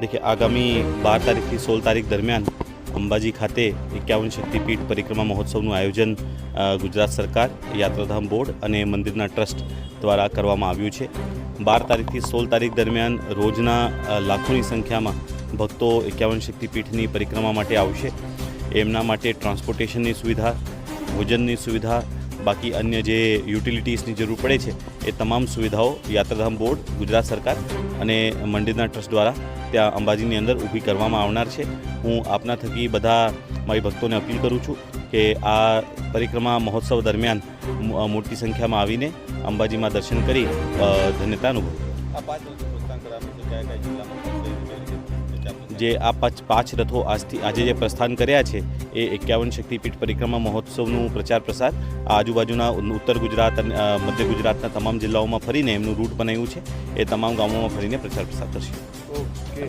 देखिए આગામી બાર તારીખથી સોળ તારીખ દરમિયાન અંબાજી ખાતે એકાવન શક્તિપીઠ પરિક્રમા મહોત્સવનું આયોજન અ, ગુજરાત સરકાર યાત્રાધામ બોર્ડ અને મંદિરના ટ્રસ્ટ દ્વારા કરવામાં આવ્યું છે બાર તારીખથી સોળ તારીખ દરમિયાન રોજના અ, લાખોની સંખ્યામાં ભક્તો એકાવન શક્તિપીઠની પરિક્રમા માટે આવશે એમના માટે ટ્રાન્સપોર્ટેશનની સુવિધા ભોજનની સુવિધા બાકી અન્ય જે યુટિલિટીઝની જરૂર પડે છે, એ તમામ સુવિધાઓ યાત્રાધામ બોર્ડ, ગુજરાત સરકાર અને મંદિરના ટ્રસ્ટ દ્વારા ત્યાં અંબાજીની અંદર ઊભી કરવામાં આવનાર છે. હું આપના થકી બધા મારી ભક્તોને અપીલ કરું છું કે આ પરિક્રમા મહોત્સવ દરમિયાન મોટી સંખ્યામાં આવીને અંબાજીમાં દર્શન કરી ધન્યતા અનુભવો. જે આ પાંચ પાંચ રથો આજથી આજે જે પ્રસ્થાન કર્યા છે, એ એકાવન શક્તિપીઠ પરિક્રમા મહોત્સવનું પ્રચાર પ્રસાર આજુબાજુના ઉત્તર ગુજરાત અને મધ્ય ગુજરાતના તમામ જિલ્લાઓમાં ફરીને એમનું રૂટ બનાવ્યું છે. એ તમામ ગામોમાં ફરીને પ્રચાર પ્રસાર કરશે ઓકે.